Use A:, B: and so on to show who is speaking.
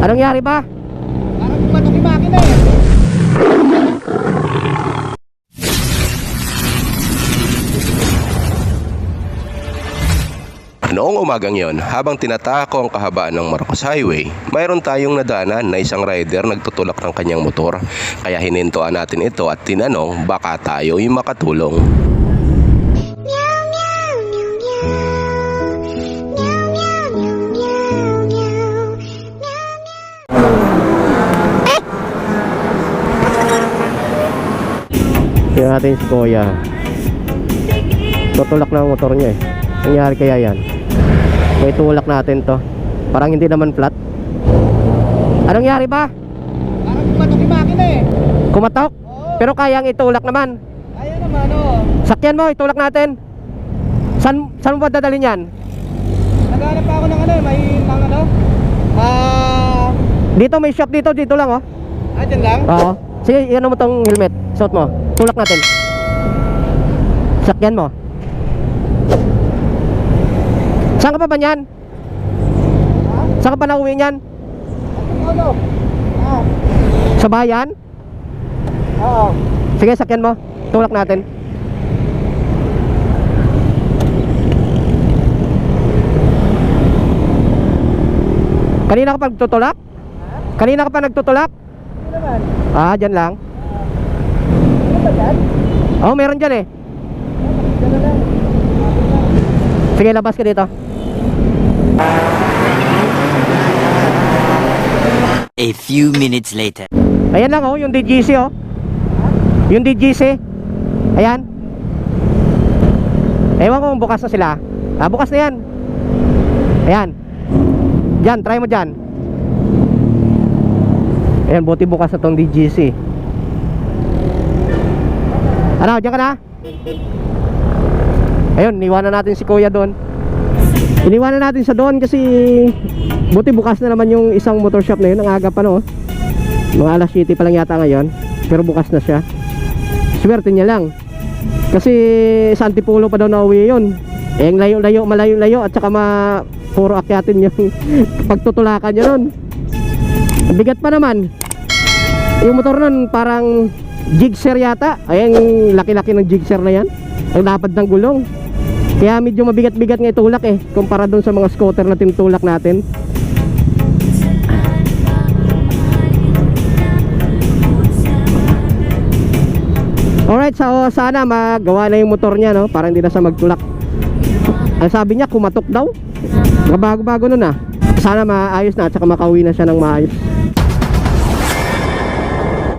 A: Anong nangyari ba?
B: Parang bumatok yung makina eh.
C: Noong umagang yon, habang tinatako ang kahabaan ng Marcos Highway, mayroon tayong nadaanan na isang rider nagtutulak ng kanyang motor. Kaya hinintuan natin ito at tinanong baka tayo yung makatulong.
A: Tingnan natin si Kuya. Tutulak na ang motor niya eh. Nangyari kaya yan? May tulak natin to. Parang hindi naman flat. Anong nangyari ba?
B: Parang bumatok yung makina eh.
A: Kumatok?
B: Oo.
A: Pero kayang itulak naman.
B: Ayun naman oh.
A: Sakyan mo, itulak natin. San, saan mo ba dadalhin yan?
B: Naghanap pa ako ng ano eh. May mga ano. Ah...
A: Dito may shop dito, dito lang oh.
B: ah, dyan lang?
A: Oo. Sige, ano mo tong helmet. Suot mo. Tulak natin. Sakyan mo. Saan ka pa ba niyan?
B: Ha?
A: Saan ka pa nauwi niyan?
B: Ano? Ah.
A: Sa bayan?
B: Oo.
A: Sige, sakyan mo. Tulak natin. Kanina ka pa nagtutulak? Kanina ka pa nagtutulak?
B: Naman?
A: Ah, dyan lang. Oh, meron dyan eh. Sige, labas ka dito.
D: A few minutes later.
A: Ayan lang oh, yung DGC oh. Yung DGC. Ayan. Ewan ko kung bukas na sila. Ah, bukas na yan. Ayan. Diyan, try mo diyan. Ayan, buti bukas na tong DGC. Ano, diyan ka na? Ayun, iniwanan natin si Kuya doon. Iniwanan natin sa doon kasi buti bukas na naman yung isang motor shop na yun. Ang aga pa no. Mga alas 7 pa lang yata ngayon. Pero bukas na siya. Swerte niya lang. Kasi sa Antipolo pa daw na uwi yun. Eh, layo-layo, malayo-layo at saka ma puro akyatin yung pagtutulakan niya nun. Bigat pa naman. Yung motor nun parang jigsaw yata. Ayan, laki-laki ng jigsaw na yan. Ang lapad ng gulong. Kaya medyo mabigat-bigat nga itulak eh. Kumpara doon sa mga scooter na tinutulak natin. Alright, so sana magawa na yung motor niya no para hindi na siya magtulak. Ang sabi niya kumatok daw. Bago-bago nun ah. Sana maayos na at saka makauwi na siya ng maayos.